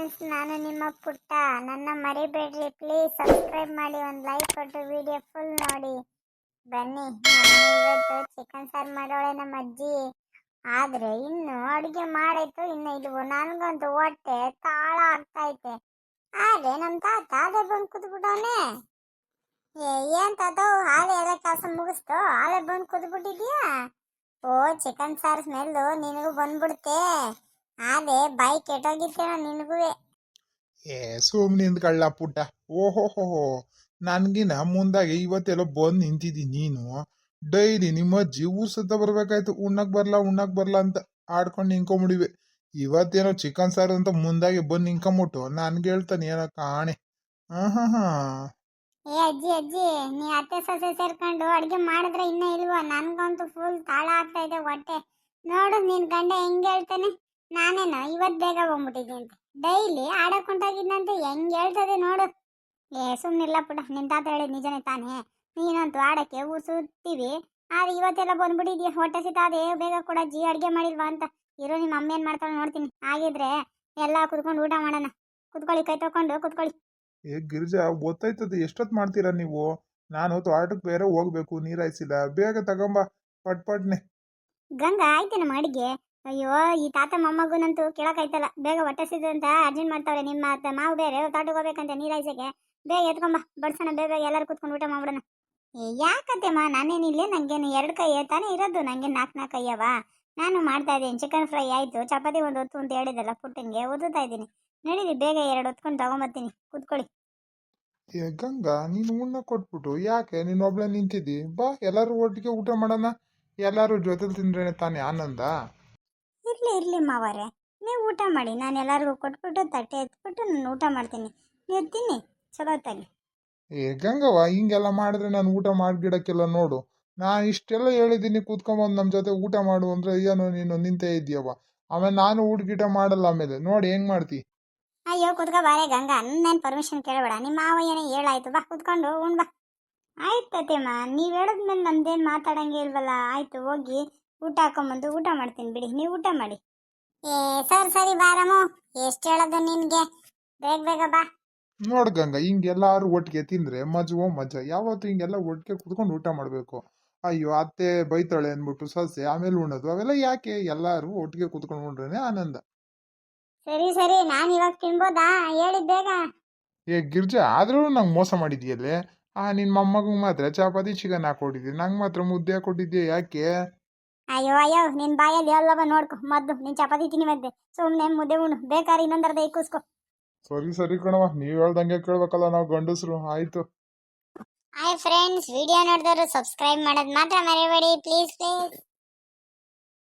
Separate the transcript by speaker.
Speaker 1: Friends ನಾನು ನಿಮ್ಮ ಪುಟ್ಟ. ನನ್ನ ಮರಿಬೇಡ್ರಿ ಪ್ಲೀಸ್ ಸಬ್ಸ್ಕ್ರೈಬ್ ಮಾಡಿ, ಒಂದು ಲೈಕ್ ಕೊಟ್ಟು ವಿಡಿಯೋ ಫುಲ್ ನೋಡಿ. ಬನ್ನಿ ನಾನು ಇವತ್ತು ಚಿಕನ್ ಸಾರು ಮಾಡೋಳೆ ನಮ್ಮ ಅಜ್ಜಿ. ಆದ್ರೆ ಇನ್ನು ಅಡುಗೆ ಮಾಡಾಯ್ತು ಇನ್ನು ಇಲ್ವೋ ನನಗಂತೂ ಹೊಟ್ಟೆ ತಾಳ ಆಗ್ತೈತೆ. ಆದ್ರೆ ನಮ್ಮ ತಾತ ಅದೇ ಬಂದು ಏ, ಏನ್ ತಾತ, ಹಾಲೆ ಎಲ್ಲ ಕೆಲಸ ಮುಗಿಸ್ತು, ಹಾಲೆ ಬಂದು ಕೂತ್ಬಿಟ್ಟಿದ್ಯಾ? ಓ ಚಿಕನ್ ಸಾರು ಸ್ಮೆಲ್ಲು ನಿನಗೂ ಬಂದ್ಬಿಡುತ್ತೆ. ಅದೇ ಬಾಯಿ ಕೆಟ್ಟೋಗಿತ್ತೇನೋ ನಿನಗೂ
Speaker 2: ಏ ಸುಮ್ಮನಿಂದ ಕಳ್ಳ ಪುಟ್ಟ. ಓಹೋ ನನ್ಗಿನ ಮುಂದಾಗೆ ಇವತ್ತೆಲ್ಲೋ ಬಂದು ನಿಂತಿದ್ದಿ ನೀನು. ಡೈಲಿ ನಿಮ್ಮ ಅಜ್ಜಿ ಸುತ್ತ ಬರ್ಬೇಕಾಯ್ತು. ಉಣ್ಣಕ್ ಬರ್ಲಾ ಉಣ್ಣಕ್ ಬರ್ಲಾ ಅಂತ ಆಡ್ಕೊಂಡು ನಿಂಕೊಂಬಿಡಿವೆ ಇವತ್ತೇನೋ ಚಿಕನ್ ಸಾರು ಅಂತ ಮುಂದಾಗೆ ಬಂದು ನಿಂಕೊಂಬಿಟ್ಟು ನನ್ಗೆ ಹೇಳ್ತಾನೆ ಏನೋ ಕಾಣೆ. ಹಾ ಹಾ ಹಾ
Speaker 1: ಏ ಅಜ್ಜಿ ಅಜ್ಜಿ ನೀ ಅತ್ತೆ ಸೊಸೆ ಸೇರ್ಕೊಂಡು ಅಡ್ಗೆ ಮಾಡಿದ್ರೆ ಇನ್ನ ಇಲ್ವಾ? ನನ್ಗಂತೂ ಫುಲ್ ತಾಳ ಆಗ್ತಾ ಇದೆ ಹೊಟ್ಟೆ. ನೋಡು ನಿನ್ ಗಂಡ ಹೆಂಗ್ ಹೇಳ್ತಾನೆ? ನಾನೇನು ಇವತ್ತು ಬೇಗ ಬಂದ್ಬಿಟ್ಟಿದ್ದೀನಿ ಅಂತ. ಡೈಲಿ ಆಡೋಕೆ ಹೊಂಟೋಗಿದ್ನಂತೆ ಹೆಂಗ್ ಹೇಳ್ತದೆ ನೋಡು. ಏ ಸುಮ್ನಿಲ್ಲ ಪುಟ ನಿನ್ ತಾತ ಹೇಳಿ ನಿಜನೇ ತಾನೇ. ನೀನಂತೂ ಆಡಕ್ಕೆ ಸುತ್ತೀವಿ. ಆದ್ರೆ ಇವತ್ತೆಲ್ಲ ಬಂದ್ಬಿಟ್ಟಿದ್ಯಾ? ಹೊಟ್ಟೆ ಸಿತ ಅದೇ ಬೇಗ ಕೂಡ ಜಿ ಅಡುಗೆ ಮಾಡಿಲ್ವಾ ಅಂತ. ಇರೋ ನಿಮ್ಮ ಅಮ್ಮ ಏನ್ ಮಾಡ್ತಾಳೆ ನೋಡ್ತೀನಿ. ಆಗಿದ್ರೆ ಎಲ್ಲ ಕುತ್ಕೊಂಡು ಊಟ ಮಾಡೋಣ. ಕುತ್ಕೊಳ್ಳಿ ಕೈ ತಕೊಂಡು ಕುತ್ಕೊಳ್ಳಿ.
Speaker 2: ಏ ಗಿರಿಜಾ ಗೊತ್ತಾಯ್ತದೆ ಎಷ್ಟೊತ್ತು ಮಾಡ್ತೀರಾ ನೀವು? ನಾನು ತೋಟಕ್ಕೆ ಬೇರೆ ಹೋಗ್ಬೇಕು ನೀರಾಯ್ಸಿಲ್ಲ. ಬೇಗ ತಗೊಂಬ ಪಟ್ ಪಟ್ನೆ
Speaker 1: ಗಂಗಾ ಆಯ್ತು ನಮ್ಮ ಅಡಿಗೆ? ಅಯ್ಯೋ, ಈ ತಾತ ಮೊಮ್ಮಗುನಂತೂ ಕೇಳಕ್ಕಾಯ್ತಲ್ಲ ಬೇಗ ಹೊಟ್ಟೆ ಅಂತ ಅರ್ಜೆಂಟ್ ಮಾಡ್ತಾವ್ರೆ, ನಿಮ್ಮ ಅತ್ತ ಮಾವು ಬೇರೆ ತೋಟಕ್ಕೆ ಹೋಗ್ಬೇಕಂತ ನೀರಾಯ್ಸಕ್ಕೆ ಬೇಗ ಎತ್ಕೊಂಬ ಬಡ್ಸೋಣ, ಬೇಗ ಎಲ್ಲರೂ ಕುತ್ಕೊಂಡು ಊಟ ಮಾಡ್ಬಿಡೋಣ. ಏ ಯಾಕತ್ತೆಮ್ಮ ನಾನೇನಿಲ್ಲ, ನಂಗೇನು ಎರಡು ಕೈ ತಾನೇ ಇರೋದು, ನಂಗೆ ನಾಲ್ಕು ನಾಲ್ಕು ಕೈಯವ? ನಾನು ಮಾಡ್ತಾ ಇದ್ದೀನಿ ಚಿಕನ್ ಫ್ರೈ ಆಯಿತು, ಚಪಾತಿ ಒಂದು ಹೊತ್ತು ಅಂತ ಹೇಳಿದಲ್ಲ, ಪುಟ್ಟಂಗೆ ಓದುತ್ತಾ ಇದ್ದೀನಿ. ನಡೀರಿ, ಬೇಗ ಎರಡು ಹೊತ್ಕೊಂಡು ತಗೊಂಬರ್ತೀನಿ, ಕೂತ್ಕೊಳ್ಳಿ.
Speaker 2: ಏ, ಗಂಗಾ, ನೀನು ಉಣ್ಣ ಕೊಟ್ಬಿಟ್ಟು ಯಾಕೆ? ನೀನು ಒಬ್ಳೆ ನಿಂತಿದ್ದಿ? ಬಾ, ಎಲ್ಲರೂ ಒಟ್ಟಿಗೆ ಊಟ ಮಾಡೋಣ. ಎಲ್ಲರೂ ಜೊತೆಲಿ ತಿಂದ್ರೆ ತಾನೇ ಆನಂದ?
Speaker 1: ಇರ್ಲಿ ಇರಲಿ ಮಾವರೇ. ನೀವು ಊಟ ಮಾಡಿ ನಾನು ಎಲ್ಲರಿಗೂ ಕೊಟ್ಬಿಟ್ಟು ತಟ್ಟೆ ಎತ್ಬಿಟ್ಟು ನಾನು ಊಟ ಮಾಡ್ತೀನಿ. ನೀವು ತಿನ್ನಿ ಚಲೋತ್ತಾಗಿ
Speaker 2: ಏ ಗಂಗವ್ವ ಹಿಂಗೆಲ್ಲ ಮಾಡಿದ್ರೆ ನಾನು ಊಟ ಮಾಡಿಗಿಡಕ್ಕೆಲ್ಲ ನೋಡು. ನಾನು ಇಷ್ಟೆಲ್ಲ ಹೇಳಿದ್ದೀನಿ ಕೂತ್ಕೊಂಬಂದು ನಮ್ಮ ಜೊತೆ ಊಟ ಮಾಡು ಅಂದರೆ ಏನೋ ನೀನು ನಿಂತೇ ಇದೆಯವ್ವ ಆಮೇಲೆ ನಾನು ಊಟ ಗೀಟ ಮಾಡಲ್ಲ ಆಮೇಲೆ. ನೋಡಿ ಹೆಂಗೆ ಮಾಡ್ತಿ?
Speaker 1: ಅಯ್ಯೋ ಕುತ್ಕೋ ಬಾರೆ ಗಂಗಾ. ನಾನು ಪರ್ಮಿಷನ್ ಕೇಳಬೇಡ. ನಿಮ್ಮ ಮಾವ ಏನೇ ಹೇಳಾಯ್ತು ಬಾ ಕುತ್ಕೊಂಡು ಉಣ್ ಬಾ. ಆಯ್ತು ತತೆಮ್ಮ ನೀವು ಹೇಳಿದ್ಮೇಲೆ ನಮ್ದೇನು ಮಾತಾಡಂಗೆ ಇಲ್ವಲ್ಲ? ಆಯ್ತು ಹೋಗಿ. ಊಟ ಹಾಕೊಂಬಂದು ಊಟ ಮಾಡ್ತೀನಿ ಬಿಡಿ. ನೀವು ಊಟ ಮಾಡಿ. ಏ ಸರ್ ಸರಿ ಬಾರಮ್ಮ ಎಷ್ಟು ಹೇಳೋದು ನಿನಗೆ? ಬೇಗ ಬೇಗ ಬಾ.
Speaker 2: ನೋಡ್ ಗಂಗ ಹಿಂಗೆಲ್ಲಾರು ಒಟ್ಟಿಗೆ ತಿಂದ್ರೆ ಮಜವೋ ಮಜಾ ಯಾವತ್ತು ಹಿಂಗೆಲ್ಲ ಒಟ್ಟಿಗೆ ಕುತ್ಕೊಂಡು ಊಟ ಮಾಡಬೇಕು? ಅಯ್ಯೋ ಅತ್ತೆ ಬೈತಾಳೆ ಅಂದ್ಬಿಟ್ಟು ಸಸ್ಯ ಆಮೇಲೆ ಉಣ್ಣೋದು. ಅವೆಲ್ಲ ಯಾಕೆ ಎಲ್ಲಾರು ಒಟ್ಟಿಗೆ ಕುತ್ಕೊಂಡು ಉಂಡ್ರೇನೆ ಆನಂದ.
Speaker 1: ಸರಿ ಸರಿ ನಾನು ಇವಾಗ ತಿನ್ಬೋದಾ? ಹೇಳಿ ಬೇಗ.
Speaker 2: ಏ ಗಿರ್ಜಾ ಆದ್ರೂ ನಂಗೆ ಮೋಸ ಮಾಡಿದ್ಯಲ್ಲೇ? ಆ ನಿನ್ನ ಮೊಮ್ಮಗಂಗೆ ಮಾತ್ರ ಚಪಾತಿ ಚಿಕನ್ ಹಾಕೊಟ್ಟಿದ್ದೆ. ನಂಗೆ ಮಾತ್ರ ಮುದ್ದೆ ಹಾಕೊಟ್ಟಿದ್ದೆ ಯಾಕೆ?
Speaker 1: ಅಯ್ಯೋ ಅಯ್ಯೋ ನಿನ್ ಬಾಯಲ್ಲಿ ಎಲ್ಲವ ನೋಡ್ಕೊ. ಮದ್ದು ನಿನ್ ಚಪಾತಿ ತಿನ್ನಿ ಮದ್ದೆ. ಸುಮ್ಮನೆ ಮುದ್ದೆ ಉಣ್ಣು ಬೇಕಾದ್ರೆ ಇನ್ನೊಂದರ್ಧ ಕೂಸ್ಕೊ.
Speaker 2: ಸರಿ ಸರಿ ಕಣವ ನೀವ್ ಹೇಳ್ದಂಗೆ ಕೇಳ್ಬೇಕಲ್ಲ ನಾವು ಗಂಡಸ್ರು. ಆಯ್ತು.
Speaker 1: ಹಾಯ್ ಫ್ರೆಂಡ್ಸ್ ವಿಡಿಯೋ ನೋಡಿದವರು ಸಬ್ಸ್ಕ್ರೈಬ್ ಮಾಡೋದು ಮಾತ್ರ ಮರಿಬೇಡಿ. Please please